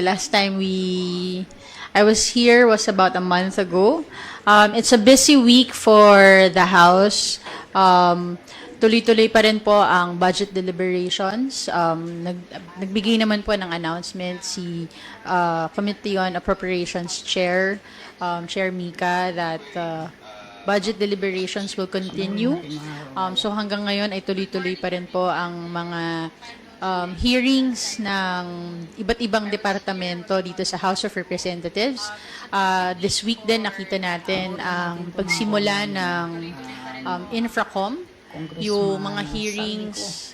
The last time we I was here was about a month ago. Um, it's a busy week for the House. Um, tuloy-tuloy pa rin po ang budget deliberations. Um, nag, nagbigay naman po ng announcement si uh, Committee on Appropriations Chair, um, Chair Mika, that uh, budget deliberations will continue. Um, so hanggang ngayon ay tuloy-tuloy pa rin po ang mga um, hearings ng iba't ibang departamento dito sa House of Representatives. Uh, this week din nakita natin ang pagsimula ng um, Infracom, yung mga hearings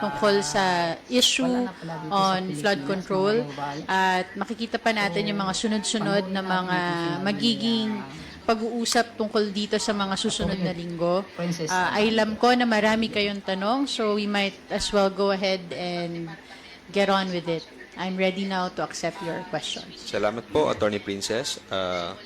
tungkol sa issue on flood control. at makikita pa natin yung mga sunod-sunod na mga magiging pag-uusap tungkol dito sa mga susunod na linggo. Uh, ay alam ko na marami kayong tanong, so we might as well go ahead and get on with it. I'm ready now to accept your questions. Salamat po, Attorney Princess. Uh,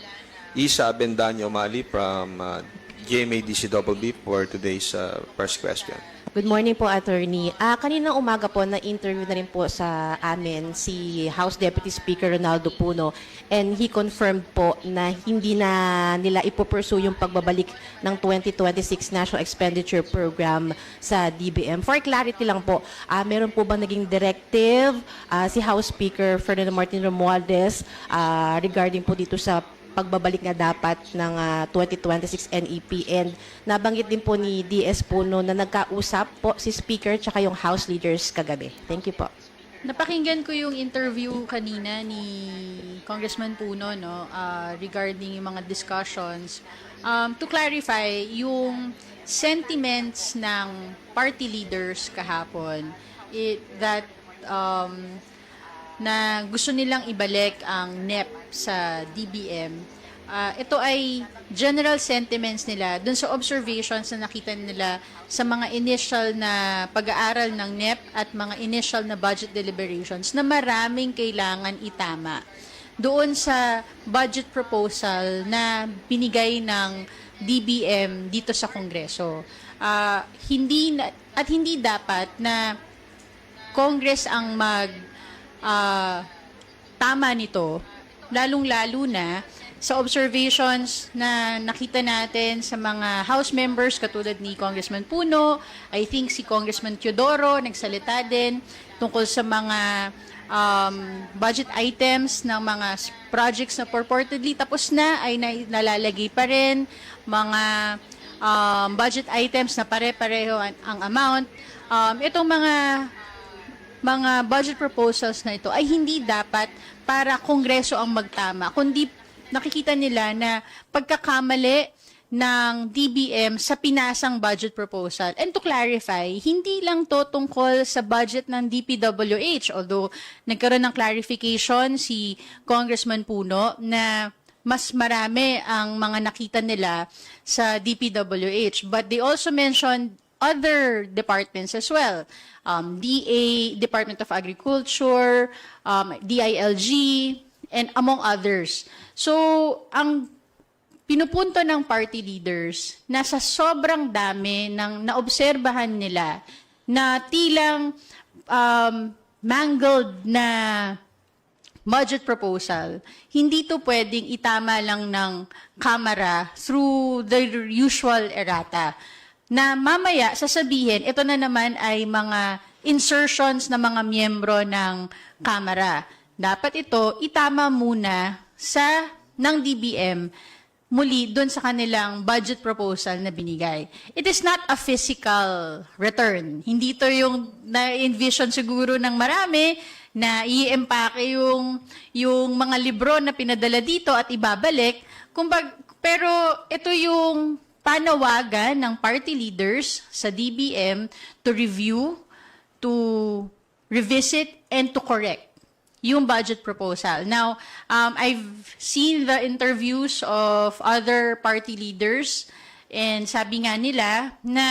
Isa Abendaño Mali from uh, GMA-DCWB for today's uh, first question. Good morning po, Attorney. Ah, kaninang umaga po na-interview na rin po sa amin si House Deputy Speaker Ronaldo Puno and he confirmed po na hindi na nila ipopursue yung pagbabalik ng 2026 National Expenditure Program sa DBM. For clarity lang po, ah, meron po ba naging directive ah, si House Speaker Ferdinand Martin Romualdez ah, regarding po dito sa pagbabalik nga dapat ng ah, 2026 NEP and nabanggit din po ni DS Puno na nagkausap po si Speaker tsaka yung House leaders kagabi. Thank you po. Napakinggan ko yung interview kanina ni Congressman Puno no uh, regarding yung mga discussions. Um, to clarify, yung sentiments ng party leaders kahapon it, that um, na gusto nilang ibalik ang NEP sa DBM. Ah, ito ay general sentiments nila dun sa observations na nakita nila sa mga initial na pag-aaral ng NEP at mga initial na budget deliberations na maraming kailangan itama doon sa budget proposal na binigay ng DBM dito sa Kongreso. Ah, hindi na, at hindi dapat na Congress ang mag ah, tama nito, lalong-lalo na sa observations na nakita natin sa mga House members katulad ni Congressman Puno, I think si Congressman Teodoro nagsalita din tungkol sa mga um, budget items ng mga projects na purportedly tapos na ay na- nalalagay pa rin mga um, budget items na pare-pareho ang, ang amount. Um, itong mga mga budget proposals na ito ay hindi dapat para Kongreso ang magtama, kundi nakikita nila na pagkakamali ng DBM sa pinasang budget proposal. And to clarify, hindi lang to tungkol sa budget ng DPWH, although nagkaroon ng clarification si Congressman Puno na mas marami ang mga nakita nila sa DPWH. But they also mentioned other departments as well. Um, DA, Department of Agriculture, um, DILG, and among others. So, ang pinupunto ng party leaders na sa sobrang dami ng naobserbahan nila na tilang um, mangled na budget proposal, hindi to pwedeng itama lang ng Kamara through the usual errata. Na mamaya sasabihin, ito na naman ay mga insertions ng mga miyembro ng Kamara. Dapat ito itama muna sa ng DBM muli doon sa kanilang budget proposal na binigay. It is not a physical return. Hindi to yung na-envision siguro ng marami na i-empake yung, yung mga libro na pinadala dito at ibabalik. Kumbag, pero ito yung panawagan ng party leaders sa DBM to review, to revisit, and to correct yung budget proposal. Now, um, I've seen the interviews of other party leaders and sabi nga nila na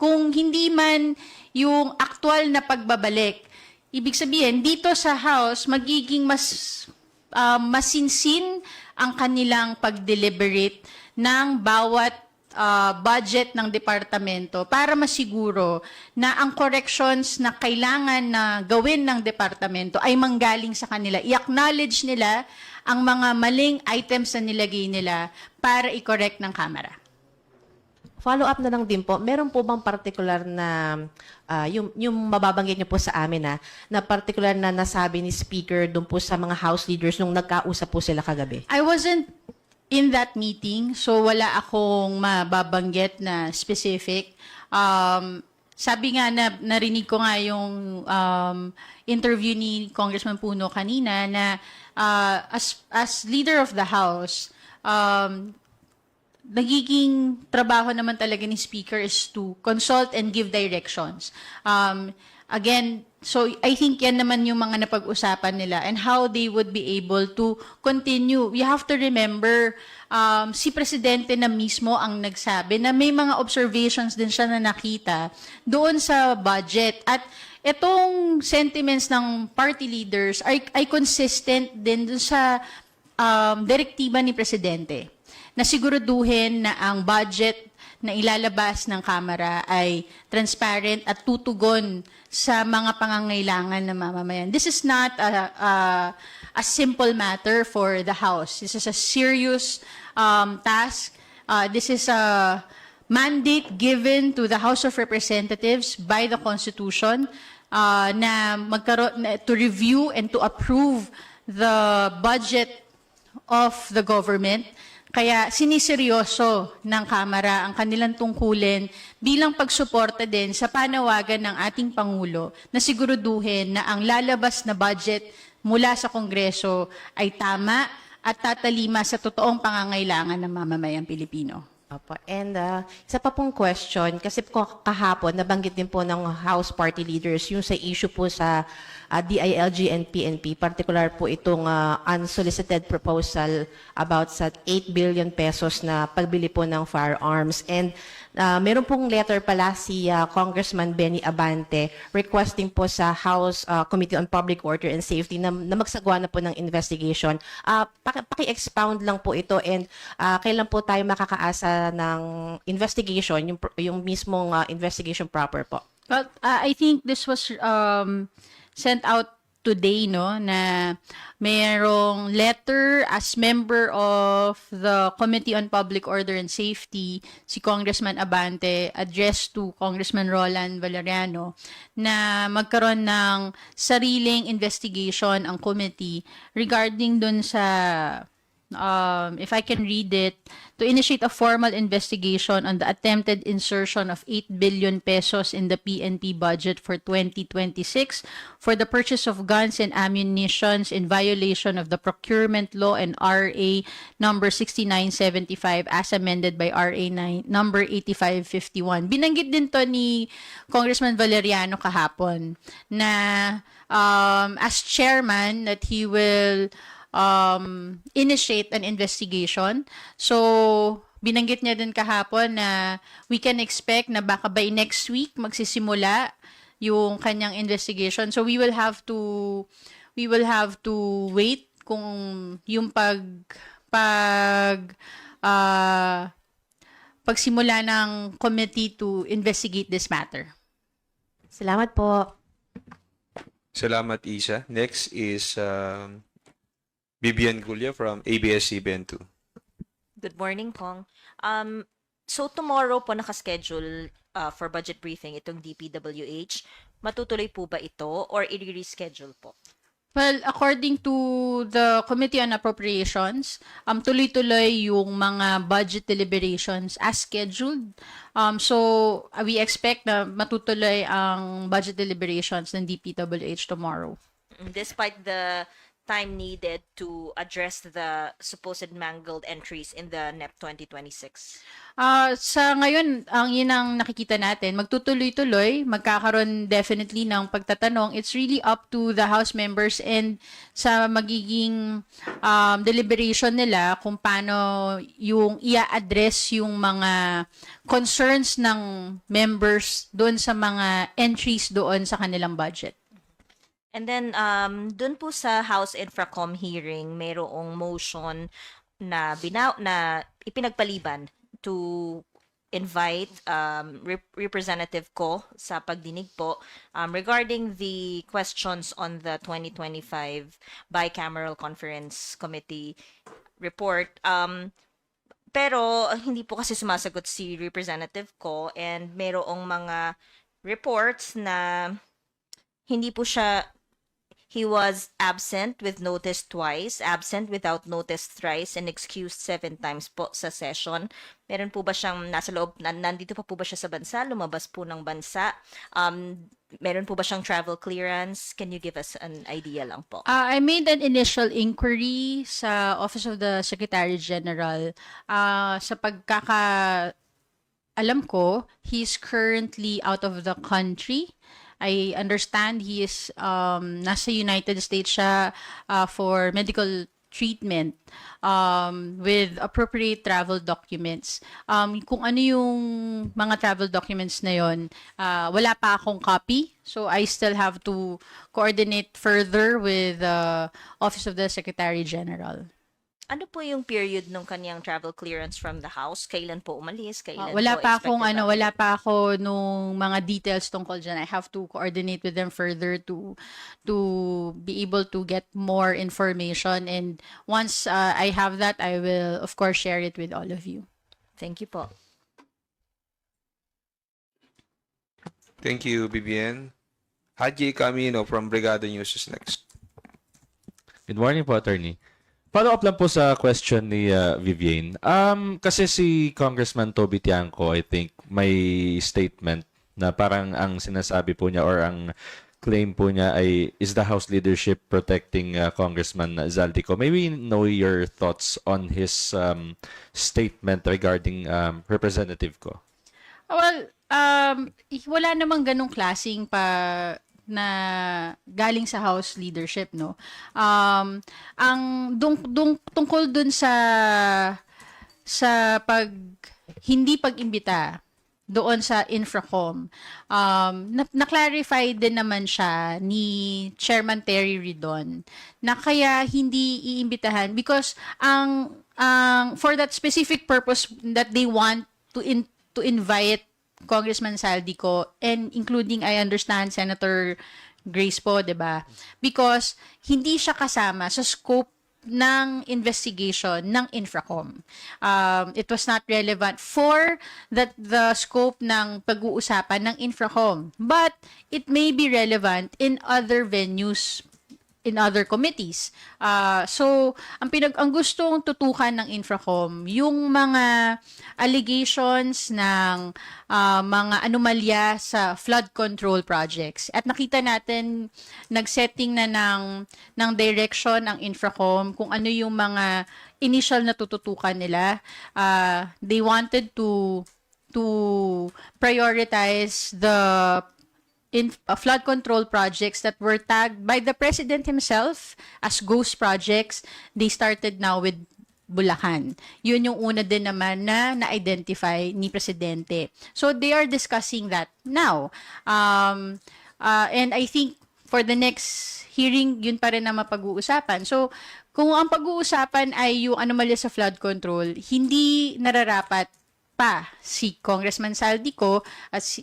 kung hindi man yung aktual na pagbabalik, ibig sabihin, dito sa House, magiging mas um, masinsin ang kanilang pag-deliberate ng bawat uh, budget ng departamento para masiguro na ang corrections na kailangan na gawin ng departamento ay manggaling sa kanila. I-acknowledge nila ang mga maling items na nilagay nila para i-correct ng Kamara. Follow up na lang din po, meron po bang particular na, ah, yung, yung mababanggit niyo po sa amin na, na particular na nasabi ni Speaker doon po sa mga House leaders nung nagkausap po sila kagabi? I wasn't in that meeting, so wala akong mababanggit na specific. Um, sabi nga na narinig ko nga yung um, interview ni Congressman Puno kanina na uh, as as leader of the house um, nagiging trabaho naman talaga ni speaker is to consult and give directions. Um, again, so I think yan naman yung mga napag-usapan nila and how they would be able to continue. We have to remember, um, si Presidente na mismo ang nagsabi na may mga observations din siya na nakita doon sa budget. At itong sentiments ng party leaders ay, ay consistent din dun sa um, direktiba ni Presidente na siguraduhin na ang budget na ilalabas ng Kamara ay transparent at tutugon sa mga pangangailangan ng mamamayan. This is not a, a, a simple matter for the House. This is a serious um, task. Uh, this is a mandate given to the House of Representatives by the Constitution uh, na magkaroon to review and to approve the budget of the government. Kaya siniseryoso ng Kamara ang kanilang tungkulin bilang pagsuporta din sa panawagan ng ating Pangulo na siguraduhin na ang lalabas na budget mula sa Kongreso ay tama at tatalima sa totoong pangangailangan ng mamamayang Pilipino. Opo. And uh, isa pa pong question, kasi po kahapon, nabanggit din po ng House Party Leaders yung sa issue po sa uh, DILG and PNP, particular po itong uh, unsolicited proposal about sa 8 billion pesos na pagbili po ng firearms. And uh, meron pong letter pala si uh, Congressman Benny Abante requesting po sa House uh, Committee on Public Order and Safety na, na magsagawa na po ng investigation. Uh, paki- paki-expound lang po ito and uh, kailan po tayo makakaasa ng investigation, yung, yung mismong uh, investigation proper po. Well, uh, I think this was um, sent out today, no, na mayroong letter as member of the Committee on Public Order and Safety, si Congressman Abante, addressed to Congressman Roland Valeriano, na magkaroon ng sariling investigation ang committee regarding dun sa um, if I can read it, to initiate a formal investigation on the attempted insertion of 8 billion pesos in the PNP budget for 2026 for the purchase of guns and ammunitions in violation of the procurement law and RA number 6975 as amended by RA 9, number 8551. Binanggit din to ni Congressman Valeriano kahapon na um, as chairman that he will um, initiate an investigation. So, binanggit niya din kahapon na we can expect na baka by next week magsisimula yung kanyang investigation. So, we will have to we will have to wait kung yung pag pag ah, pagsimula ng committee to investigate this matter. Salamat po. Salamat, Isa. Next is um, Vivian Gulia from ABS-CBN 2. Good morning, Kong. Um, so tomorrow po nakaschedule uh, for budget briefing itong DPWH. Matutuloy po ba ito or i-reschedule po? Well, according to the Committee on Appropriations, um, tuloy-tuloy yung mga budget deliberations as scheduled. Um, so, uh, we expect na matutuloy ang budget deliberations ng DPWH tomorrow. Mm, Despite the time needed to address the supposed mangled entries in the NEP 2026. Ah, sa ngayon, ang yun ang nakikita natin, magtutuloy-tuloy, magkakaroon definitely ng pagtatanong. It's really up to the House members and sa magiging um, deliberation nila kung paano yung ia-address yung mga concerns ng members doon sa mga entries doon sa kanilang budget. And then, um, dun po sa House Infracom hearing, mayroong motion na binaw na ipinagpaliban to invite um, Rep- Representative Ko sa pagdinig po um, regarding the questions on the 2025 Bicameral Conference Committee report. Um, pero hindi po kasi sumasagot si Representative Ko and merong mga reports na hindi po siya he was absent with notice twice, absent without notice thrice, and excused seven times po sa session. Meron po ba siyang nasa loob, nan- nandito pa po ba siya sa bansa, lumabas po ng bansa? Um, meron po ba siyang travel clearance? Can you give us an idea lang po? Uh, I made an initial inquiry sa Office of the Secretary General. Uh, sa pagkaka alam ko, he's currently out of the country. I understand he is um, nasa United States siya uh, for medical treatment um, with appropriate travel documents. Um, kung ano yung mga travel documents na yon, uh, wala pa akong copy. So I still have to coordinate further with the Office of the Secretary General. Ano po yung period nung kanyang travel clearance from the house? Kailan po umalis? Uh, Kailan wala po pa akong ano, wala pa ako nung mga details tungkol dyan. I have to coordinate with them further to to be able to get more information and once uh, I have that, I will of course share it with all of you. Thank you po. Thank you, BBN. Haji Camino from Brigada News is next. Good morning po, attorney. Follow up lang po sa question ni uh, Vivienne. Um, kasi si Congressman Toby Tiangco, I think, may statement na parang ang sinasabi po niya or ang claim po niya ay is the House leadership protecting uh, Congressman Zaldico. May we know your thoughts on his um, statement regarding um, Representative ko? Well, um, wala namang ganong klasing pa na galing sa House leadership, no? Um, ang dung, dung, tungkol dun sa sa pag hindi pag-imbita doon sa Infracom, um, na- na-clarify din naman siya ni Chairman Terry Ridon na kaya hindi iimbitahan because ang ang for that specific purpose that they want to in, to invite Congressman Saldico and including I understand Senator Grace po, 'di ba? Because hindi siya kasama sa scope ng investigation ng Infracom. Um, it was not relevant for that the scope ng pag-uusapan ng Infracom. But it may be relevant in other venues in other committees. Uh, so, ang pinag ang gustong tutukan ng Infracom, yung mga allegations ng uh, mga anomalya sa flood control projects. At nakita natin nagsetting na ng ng direction ang Infracom kung ano yung mga initial na tututukan nila. Uh, they wanted to to prioritize the in uh, flood control projects that were tagged by the president himself as ghost projects. They started now with Bulacan. Yun yung una din naman na na-identify ni presidente. So they are discussing that now. Um, uh, and I think for the next hearing, yun pa rin na mapag-uusapan. So, kung ang pag-uusapan ay yung anomalya sa flood control, hindi nararapat pa si Congressman Saldico at si,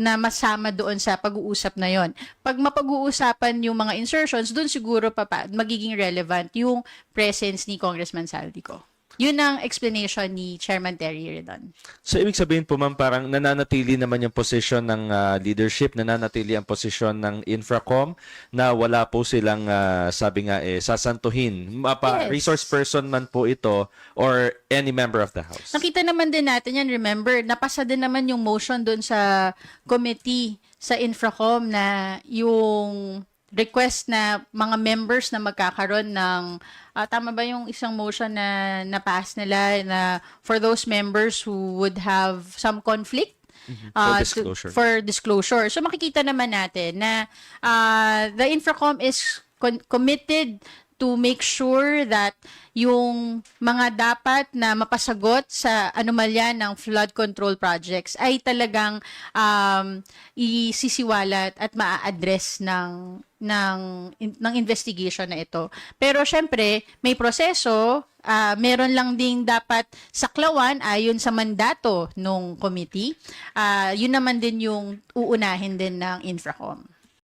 na masama doon sa pag-uusap na yon. Pag mapag-uusapan yung mga insertions, doon siguro pa, pa magiging relevant yung presence ni Congressman Saldico. Yun ang explanation ni Chairman Terry Redon. So, ibig sabihin po, ma'am, parang nananatili naman yung posisyon ng ah, leadership, nananatili ang posisyon ng Infracom na wala po silang, ah, sabi nga, eh, sasantuhin. Mapa, Yes. Resource person man po ito or any member of the House. Nakita naman din natin yan, remember, napasa din naman yung motion doon sa committee sa Infracom na yung request na mga members na magkakaroon ng ah, tama ba yung isang motion na napass nila na for those members who would have some conflict ah, to- disclosure. for disclosure. So makikita naman natin na ah, the Infracom is con- committed to make sure that yung mga dapat na mapasagot sa anomalya ng flood control projects ay talagang um, isisiwalat at maa-address ng ng in- ng investigation na ito. Pero syempre, may proseso, ah, meron lang ding dapat saklawan ayon sa mandato ng committee. Ah, yun naman din yung uunahin din ng Infracom.